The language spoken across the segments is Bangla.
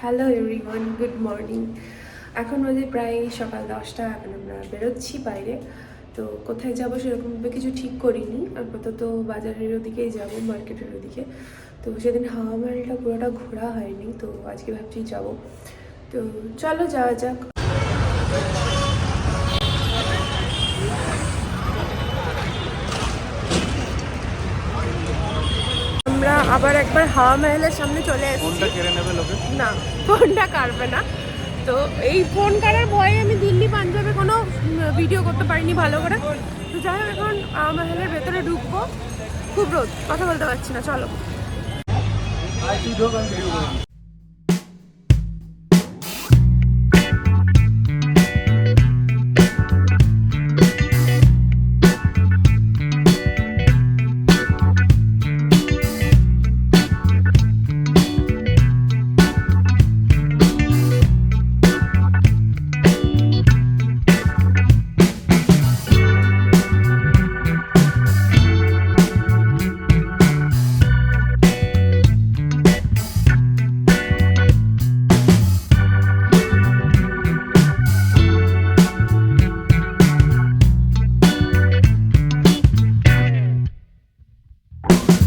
হ্যালো এভরিওয়ান গুড মর্নিং এখন বাজে প্রায় সকাল দশটা, এখন আমরা বেরোচ্ছি বাইরে। তো কোথায় যাব সেরকমভাবে কিছু ঠিক করিনি। আপাতত বাজারের ওদিকেই যাব, মার্কেটের ওদিকে। তো সেদিন হাওয়া মহলটা পুরোটা ঘোরা হয়নি, তো আজকে ভাবছি যাব। তো চলো যাওয়া যাক আমরা আবার একবার হাওয়া মহলের সামনে চলে এসেছি। ফোনটা কেড়ে নেবে লোকে? না ফোনটা কাটবে না। তো এই ফোন কাটার ভয়ে আমি দিল্লি পাঞ্জাবে কোনো ভিডিও করতে পারিনি ভালো করে। তো যাই হোক এখন হাওয়া মহলের ভেতরে ঢুকবো। খুব রোদ কথা বলতে পারছি না চলো। তুই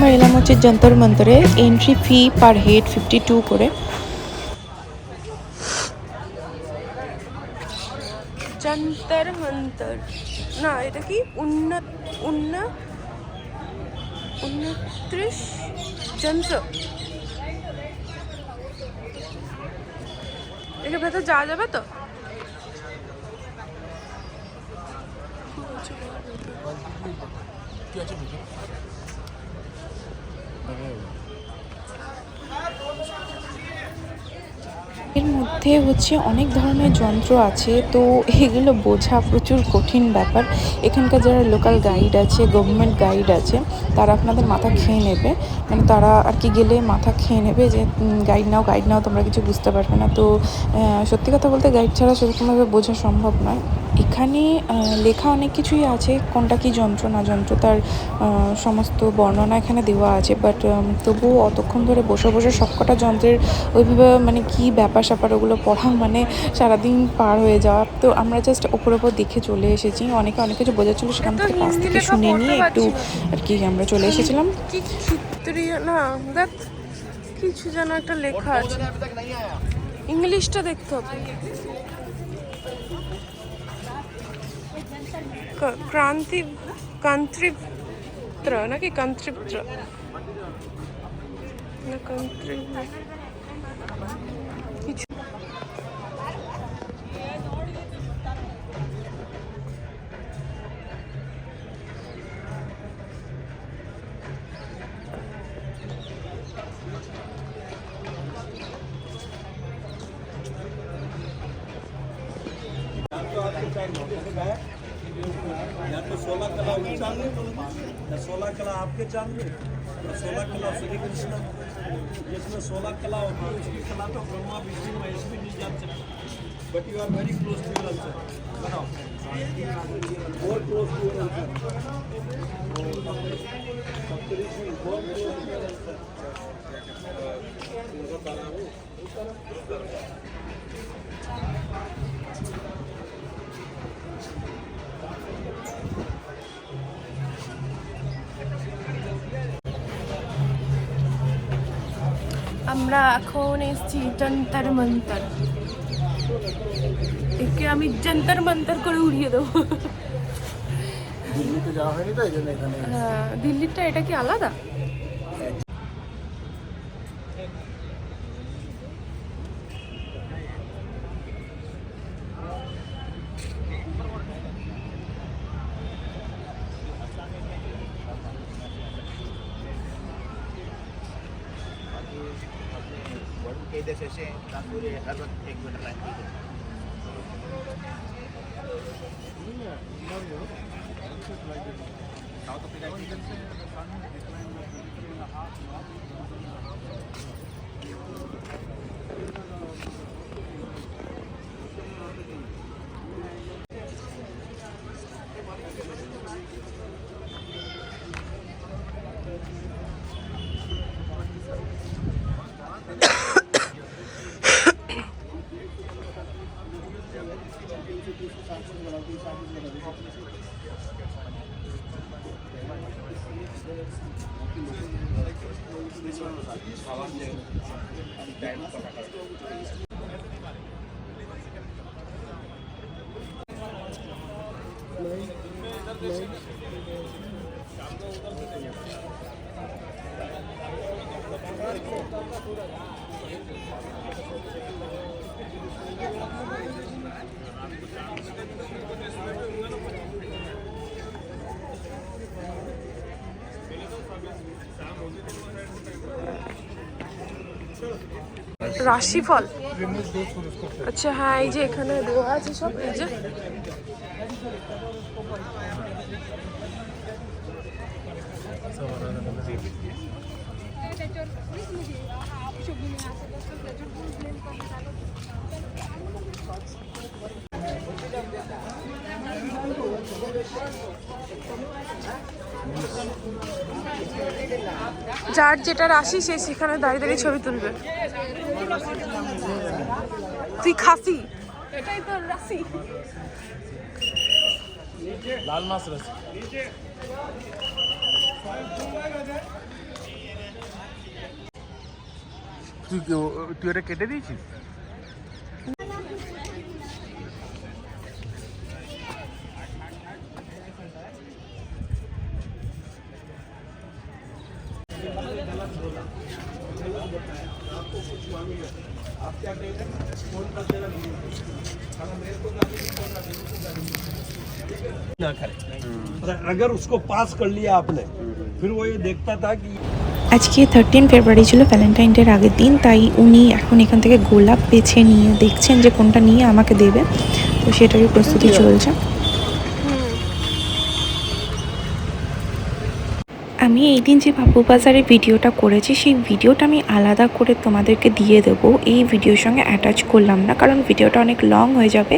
আমরা এলাম হচ্ছে যন্তর মন্তরে entry fee per head fifty two করে। যন্তর মন্তর না এটা কি উন্নত উন্ন উনত্রিশ যন্ত্র? এর ভেতর যাওয়া যাবে তো? Hello. এর মধ্যে হচ্ছে অনেক ধরনের যন্ত্র আছে, তো এগুলো বোঝা প্রচুর কঠিন ব্যাপার। এখানকার যারা লোকাল গাইড আছে গভর্নমেন্ট গাইড আছে, তারা আপনাদের মাথা খেয়ে নেবে। মানে তারা আর কি গেলে মাথা খেয়ে নেবে যে গাইড নাও গাইড নাও, তোমরা কিছু বুঝতে পারবে না। তো সত্যি কথা বলতে গাইড ছাড়া সেরকমভাবে বোঝা সম্ভব নয়। এখানে লেখা অনেক কিছুই আছে, কোনটা কি যন্ত্র, না যন্ত্র, তার সমস্ত বর্ণনা এখানে দেওয়া আছে। বাট তবুও অতক্ষণ ধরে বসে বসে সবকটা যন্ত্রের ওইভাবে মানে কি ব্যাপার স্যাপার ওগুলো পড়া মানে সারাদিন পার হয়ে যাওয়া। তো আমরা জাস্ট ওপর ওপর দেখে চলে এসেছি। অনেকে অনেক কিছু বোঝাচ্ছিলো সেখান থেকে কাছ থেকে শুনে নিয়ে একটু আর কি আমরা চলে এসেছিলাম। না দেখ কিছু যেন একটা লেখা আছে। ইংলিশটা দেখতে হবে। ক্রান্তি কান্ত্রিপ্ত্র নাকি কান্ত্রিপ্ত্র? না কান্ত্রি কিছু कला श्री कृष्ण जिसमें सोलह कला होती है कला तो ब्रह्मा विष्णु महेश भी नहीं जान सकते but you are very close to your answer to your answer Saptarishi more close to your আমরা এখন এসেছি যন্তর মন্তর। একে আমি যন্তর মন্তর করে উড়িয়ে দেবো। দিল্লিতে যাওয়া হয়নি তো এই জন্য এখানে? হ্যাঁ দিল্লিরটা এটা কি আলাদা? هذا রাশিফল? আচ্ছা হ্যাঁ এই যে এখানে দেওয়া আছে সব এই যে। যার যেটা রাশি, সে সেখানে দাঁড়িয়ে দাঁড়িয়ে ছবি তুলবে। তুই খাসি? এটাই রাশি। লাল মাছ রাশি। তুই তুই ওটা কেটে দিয়েছিস? ना करे और अगर उसको पास कर लिया आपने फिर वो ये देखता था कि আজকে থার্টিন ফেব্রুয়ারি ছিল ভ্যালেন্টাইন ডের আগের দিন তাই উনি এখন এখান থেকে গোলাপ বেছে নিয়ে দেখছেন যে কোনটা নিয়ে আমাকে দেবে তো সেটারই প্রস্তুতি চলছে এই দিন যে বাবু বাজারে ভিডিওটা করেছি, সেই ভিডিওটা আমি আলাদা করে তোমাদেরকে দিয়ে দেবো। এই ভিডিওর সঙ্গে অ্যাটাচ করলাম না, কারণ ভিডিওটা অনেক লং হয়ে যাবে।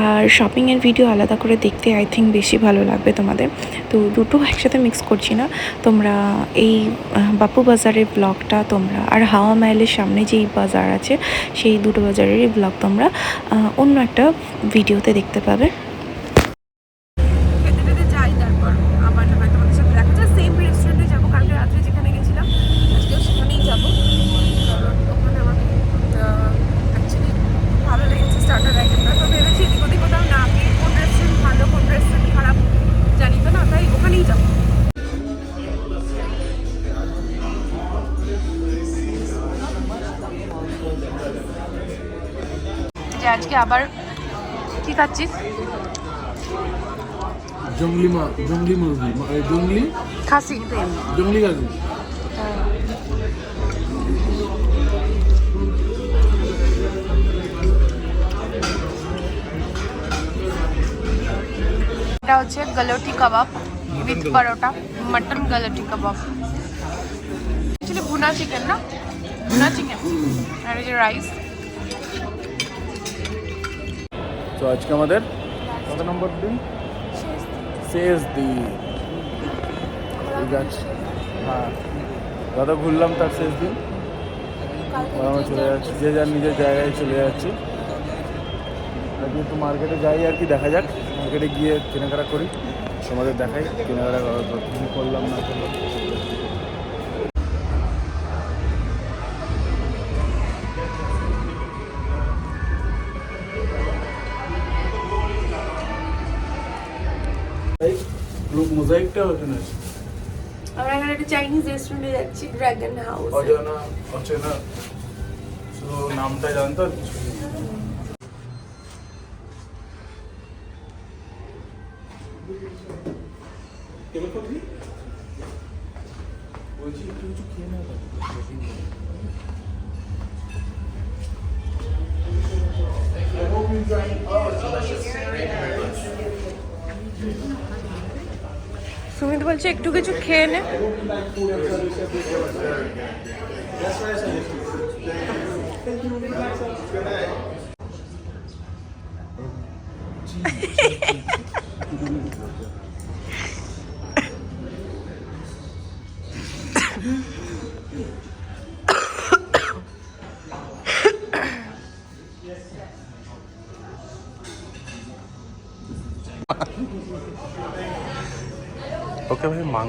আর শপিংয়ের ভিডিও আলাদা করে দেখতে আই থিঙ্ক বেশি ভালো লাগবে তোমাদের। তো দুটো একসাথে মিক্স করছি না। তোমরা এই বাপু বাজারের ব্লগটা তোমরা, আর হাওয়া মাইলের সামনে যেই বাজার আছে, সেই দুটো বাজারেরই ব্লগ তোমরা অন্য একটা ভিডিওতে দেখতে পাবে। আবার কি খাচ্ছিস জঙ্গলি মা জঙ্গলি মুরগি জঙ্গলি? খাসি জঙ্গলি গাছি এটা হচ্ছে galouti kebab with paratha mutton galouti kebab. Actually bhuna chicken না? ভুনা চিকেন আর এই যে রাইস তো আজকে আমাদের কত নম্বর দিন? শেষ দিন। ঠিক আছে। হ্যাঁ। দাদা, ঘুরলাম তার শেষ দিন। আমরা চলে যাচ্ছি। যে যার নিজের জায়গায় চলে যাচ্ছি। আজকে একটু মার্কেটে যাই আর কি, দেখা যাক। মার্কেটে গিয়ে কেনাকাটা করি। তোমাদের দেখাই। কেনাকাটা করলাম না করলাম। মোজাইকটা ওখানে আছে। আমরা এখানে একটা চাইনিজ রেস্টুরেন্টে যাচ্ছি ড্রাগন হাউস অজানা অচেনা। শুধু নামটা জানতো কিছু সুমিত বলছে একটু কিছু খেয়ে নে। মাং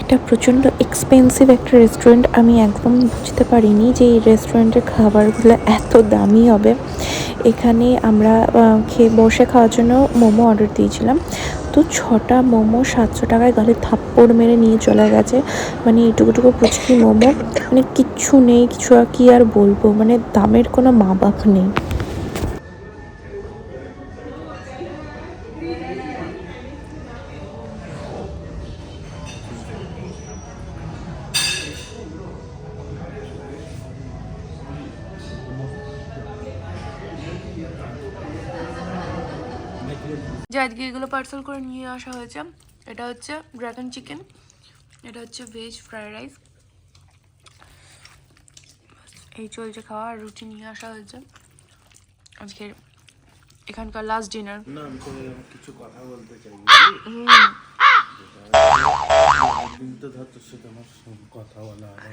এটা প্রচণ্ড এক্সপেন্সিভ একটা রেস্টুরেন্ট আমি একদম বুঝতে পারিনি যে এই রেস্টুরেন্টের খাবারগুলো এত দামি হবে। এখানে আমরা খেয়ে, বসে খাওয়ার জন্য মোমো অর্ডার দিয়েছিলাম। তো ছটা মোমো সাতশো টাকায় গালে থাপ্পড় মেরে নিয়ে চলে গেছে। মানে এইটুকুটুকু পুচকি মোমো। মানে কিচ্ছু নেই, কিছু আর কি আর বলব? মানে দামের কোনো মা বাপ নেই। যে আজকে এগুলো পার্সেল করে নিয়ে আসা হয়েছে এটা হচ্ছে ড্রাগন চিকেন এটা হচ্ছে ভেজ ফ্রাইড রাইস এই চলছে খাওয়া আর রুটি নিয়ে আসা হয়েছে। আজকের এখানকার লাস্ট ডিনার না আমি কিছু কথা বলতে চাই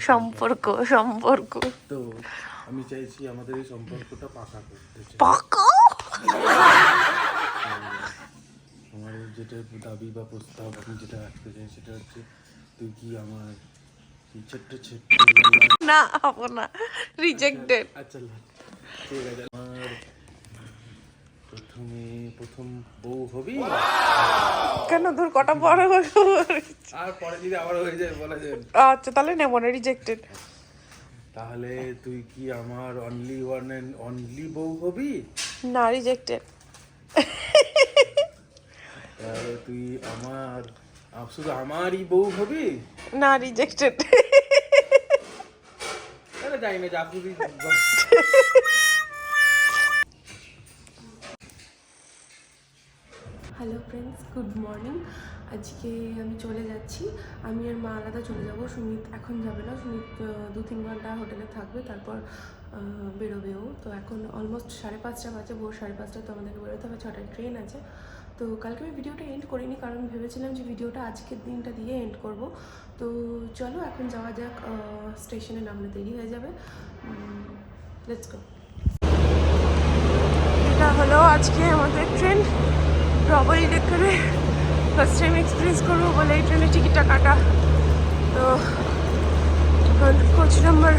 সম্পর্ক সম্পর্ক। তো আমি চাইছি আমাদের এই সম্পর্কটা পাকা করতে পাকা? আমার যেটা দাবি বা প্রস্তাব আমি যেটা রাখতে চাই সেটা হচ্ছে তুই কি আমার ছোট্ট ছোট্ট না হব না। রিজেক্টেড আচ্ছা ঠিক আছে আমার প্রথমে প্রথম বউ হবি? কেন তোর কটা বড় আর পরে যদি আবার হয়ে যায় বলা যায়। আচ্ছা তাহলে নেব না রিজেক্টেড তাহলে তুই কি আমার অনলি ওয়ান অ্যান্ড অনলি বউ হবি? না রিজেক্টেড তাহলে তুই আমার শুধু আমারই বউ হবি? না রিজেক্টেড তাহলে যাই না হ্যালো ফ্রেন্ডস গুড মর্নিং আজকে আমি চলে যাচ্ছি। আমি আর মা আলাদা চলে যাব। সুমিত এখন যাবে না। সুমিত দু তিন ঘণ্টা হোটেলে থাকবে। তারপর বেরোবেও। তো এখন অলমোস্ট সাড়ে পাঁচটা বাজে, ভোর সাড়ে পাঁচটা তো আমাদেরকে বেরোতে হবে, ছটায় ট্রেন আছে। তো কালকে আমি ভিডিওটা এন্ড করিনি, কারণ ভেবেছিলাম যে ভিডিওটা আজকের দিনটা দিয়ে এন্ড করব। তো চলো, এখন যাওয়া যাক স্টেশনে নামলে দেরি হয়ে যাবে। লেটস গো এটা হলো আজকে আমাদের ট্রেন রবার ইলেকট্রে ফার্স্ট টাইম এক্সপিরিয়েন্স করব বলে এই ট্রেনের টিকিটটা কাটা। তো এখন কোচ নাম্বার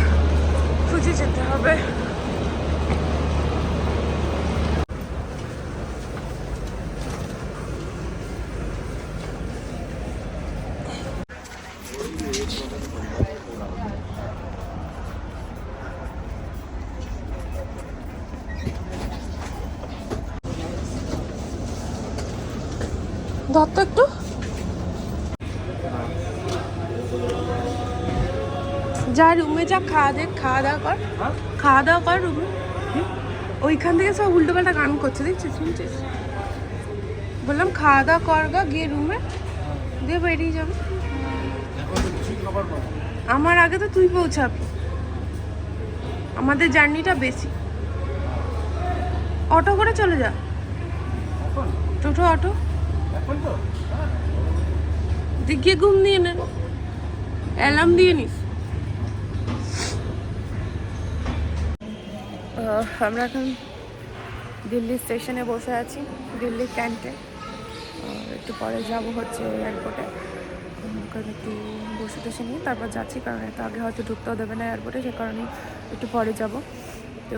খুঁজে যেতে হবে ধর তো একটু যা রুমে যা খাওয়া দে খাওয়া দাওয়া কর। খাওয়া দাওয়া কর রুমে। ওইখান থেকে সব উল্টো পাল্টা গান করছে দেখছিস শুনছিস? বললাম খাওয়া দাওয়া কর গা গিয়ে রুমে। দিয়ে বেরিয়ে যাবে। আমার আগে তো তুই পৌঁছাবি। আমাদের জার্নিটা বেশি। অটো করে চলে যা। টোটো অটো। দিকে ঘুম দিয়ে নেন অ্যালার্ম দিয়ে নিস। আমরা এখন দিল্লি স্টেশনে বসে আছি, দিল্লি ক্যান্টে একটু পরে যাব হচ্ছে এয়ারপোর্টে ওখানে একটু বসে টসে নিয়ে তারপর যাচ্ছি, কারণ এত আগে হয়তো ঢুকতেও দেবে না এয়ারপোর্টে সে কারণে একটু পরে যাব। তো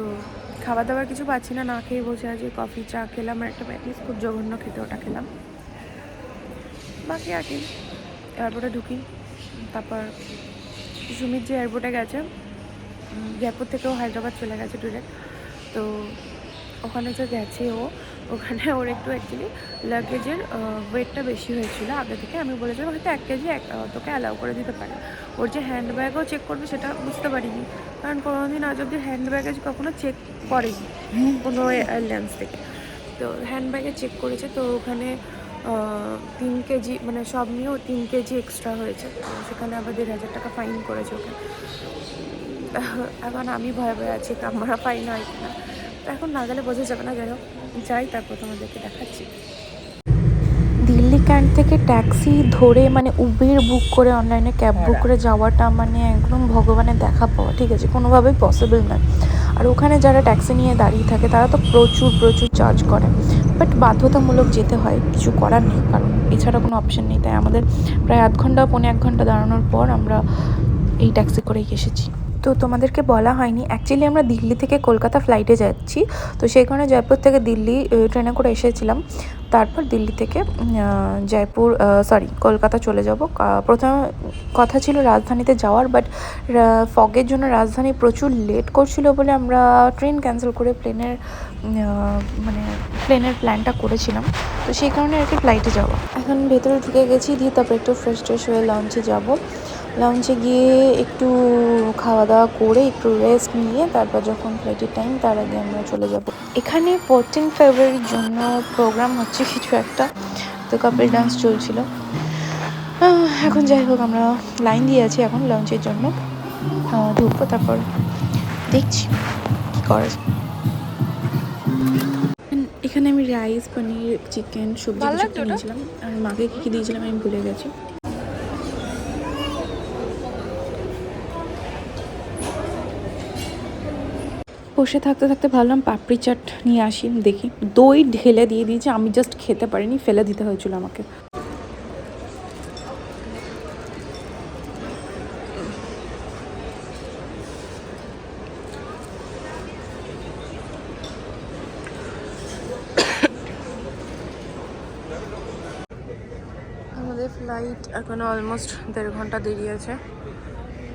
খাবার দাবার কিছু পাচ্ছি না না খেয়ে বসে আছি কফি চা খেলাম আর একটা প্যাটিস খুব জঘন্য খেতে ওটা খেলাম। বাকি আর কি এয়ারপোর্টে ঢুকি। তারপর সুমিত যে এয়ারপোর্টে গেছে জয়পুর থেকেও হায়দ্রাবাদ চলে গেছে ডিরেক্ট তো ওখানে যে গেছে ও, ওখানে ওর একটু অ্যাকচুয়ালি লাগেজের ওয়েটটা বেশি হয়েছিল আগে থেকে। আমি বলেছিলাম হয়তো এক কেজি এক তোকে অ্যালাউ করে দিতে পারে। ওর যে হ্যান্ড ব্যাগও চেক করবে সেটা বুঝতে পারিনি। কারণ কোনোদিন আজ অব্দি হ্যান্ড ব্যাগেজ কখনো চেক করেনি কোনো এয়ারলাইন্স থেকে। তো হ্যান্ড ব্যাগে চেক করেছে, তো ওখানে তিন কেজি মানে সব নিয়েও তিন কেজি এক্সট্রা হয়েছে। সেখানে আবার দেড় হাজার টাকা ফাইন করেছে ওকে। এখন আমি ভয়ে ভয়ে আছি আমরা ফাইন হয় কিনা? তো এখন না গেলে বোঝা যাবে না যাই হোক যাই তারপর তোমাদেরকে দেখাচ্ছি। দিল্লি ক্যান্ট থেকে ট্যাক্সি ধরে মানে উবের বুক করে অনলাইনে ক্যাব বুক করে যাওয়াটা মানে একদম ভগবানের দেখা পাওয়া ঠিক আছে? কোনোভাবেই পসিবল নয়। আর ওখানে যারা ট্যাক্সি নিয়ে দাঁড়িয়ে থাকে তারা তো প্রচুর প্রচুর চার্জ করে। বাট বাধ্যতামূলক যেতে হয় কিছু করার নেই কারণ এছাড়া কোনো অপশন নেই। তাই আমাদের প্রায় আধ ঘণ্টা পৌনে এক ঘণ্টা দাঁড়ানোর পর আমরা এই ট্যাক্সি করেই এসেছি। তো তোমাদেরকে বলা হয়নি। অ্যাকচুয়ালি আমরা দিল্লি থেকে কলকাতা ফ্লাইটে যাচ্ছি। তো সেই কারণে জয়পুর থেকে দিল্লি ট্রেনে করে এসেছিলাম। তারপর দিল্লি থেকে জয়পুর সরি কলকাতা চলে যাব। প্রথমে কথা ছিল রাজধানীতে যাওয়ার বাট ফগের জন্য রাজধানী প্রচুর লেট করছিল বলে আমরা ট্রেন ক্যান্সেল করে প্লেনের মানে প্লেনের প্ল্যানটা করেছিলাম। তো সেই কারণে আর কি ফ্লাইটে যাওয়া। এখন ভেতরে ঢুকে গেছি দিয়ে তারপর একটু ফ্রেশ ট্রেশ হয়ে লঞ্চে যাব। লঞ্চে গিয়ে একটু খাওয়া দাওয়া করে একটু রেস্ট নিয়ে তারপর যখন ফ্লাইটের টাইম তার আগে আমরা চলে যাব। এখানে ফোরটিন ফেব্রুয়ারির জন্য প্রোগ্রাম হচ্ছে কিছু একটা। তো কাপল ডান্স চলছিল। এখন যাই হোক আমরা লাইন দিয়ে আছি এখন লঞ্চের জন্য। ঢুকবো তারপর দেখছি কী করা যায়। এখানে আমি রাইস পনির চিকেন সবজি? নিয়েছিলাম আর মাকে কী কী দিয়েছিলাম আমি ভুলে গেছি। বসে থাকতে থাকতে ভাবলাম পাপড়ি চাট নিয়ে আসি, দেখি। দই ঢেলে দিয়ে দিয়েছি, আমি জাস্ট খেতে পারিনি, ফেলে দিতে হয়েছিল আমাকে। আমাদের ফ্লাইট এখন অলমোস্ট দেড় ঘণ্টা দেরি আছে।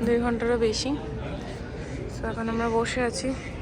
দেড় ঘন্টারও বেশি। তো এখন আমরা বসে আছি।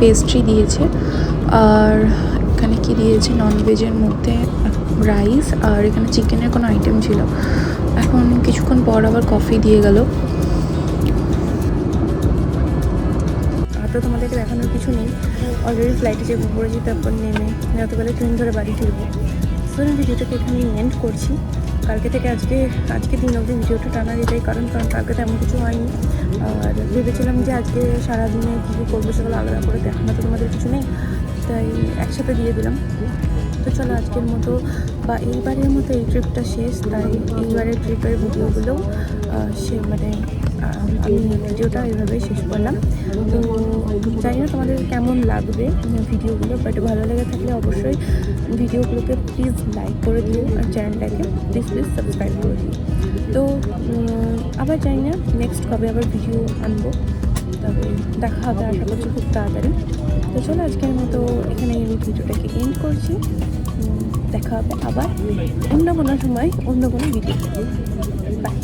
পেস্ট্রি দিয়েছে। আর এখানে কি দিয়েছে? ননভেজের মধ্যে রাইস আর এখানে চিকেনের কোনো আইটেম ছিল। এখন কিছুক্ষণ পর আবার কফি দিয়ে গেল। আর তো তোমাদেরকে দেখানোর কিছু নেই। অলরেডি ফ্লাইটে যে চেপে পড়েছি তারপর নেমে রাতবেলা ট্রেন ধরে বাড়ি ফিরবো। সো ভিডিওটাকে এখানে এন্ড করছি। কালকে থেকে আজকে আজকে দিন অবধি ভিডিওটা টানার এটাই কারণ কারণ কালকে তেমন কিছু হয়নি। আর ভেবেছিলাম যে আজকে সারাদিনে কী কী করব সেগুলো আলাদা করে দেখানো তো তোমাদের কিছু নেই, তাই একসাথে দিয়ে দিলাম। তো চলো আজকের মতো, বা এইবারের মতো এই ট্রিপটা শেষ, তাই এইবারের ট্রিপের ভিডিওগুলো সে মানে আমি ভিডিওটা এইভাবেই শেষ করলাম। তো জানি না তোমাদের কেমন লাগবে ভিডিওগুলো বাট ভালো লেগে থাকলে অবশ্যই ভিডিওগুলোকে প্লিজ লাইক করে দিও আর চ্যানেলটাকে প্লিজ প্লিজ সাবস্ক্রাইব করে দিও। তো আবার জানি না নেক্সট কবে আবার ভিডিও আনব, তবে দেখা হবে, আশা করছি খুব তাড়াতাড়ি। তো চলো আজকের মতো এখানে আমি ভিডিওটাকে এন্ড করছি। দেখা হবে আবার অন্য কোনো সময়, অন্য কোনো ভিডিও বাই